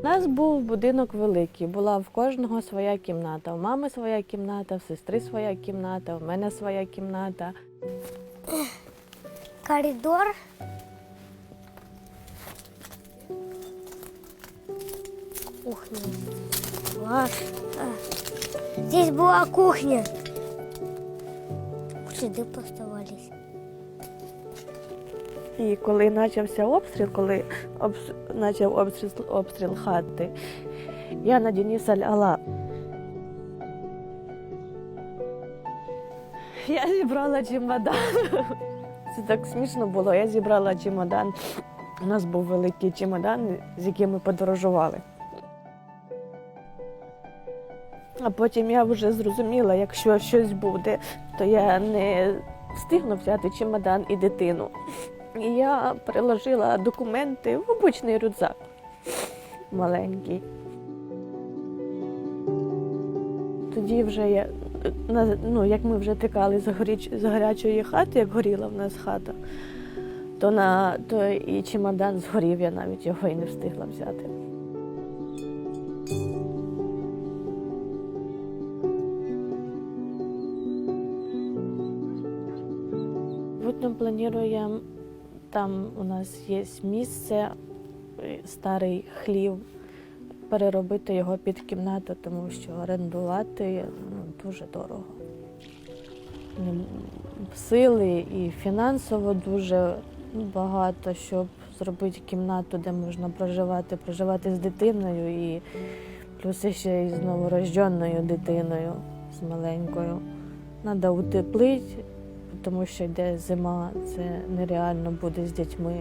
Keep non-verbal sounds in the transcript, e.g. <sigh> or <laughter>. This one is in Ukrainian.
У нас був будинок великий, була в кожного своя кімната. У мами своя кімната, в сестри своя кімната, у мене своя кімната. Коридор. Кухня. Здесь была кухня. Следы поставались. І коли почався обстріл, коли почав обстріл, обстріл хати, я на Дениса ляла. Я зібрала чемодан. <laughs> Це так смішно було. Я зібрала чемодан. У нас був великий чемодан, з яким ми подорожували. А потім я вже зрозуміла, якщо щось буде, то я не встигну взяти чемодан і дитину. Я переложила документи в обичний рюкзак маленький. Тоді вже я, ну, як ми вже тікали з, гарячої хати, як горіла в нас хата, то, на, то і чемодан згорів, я навіть його і не встигла взяти. Потім плануємо, там у нас є місце, е, старий хлів, переробити його під кімнату, тому що орендувати ну, дуже дорого. Сили і фінансово дуже багато, щоб зробити кімнату, де можна проживати, проживати з дитиною і плюс ще й з новорожденою дитиною, з маленькою. Треба утеплити, тому що йде зима, це нереально буде з дітьми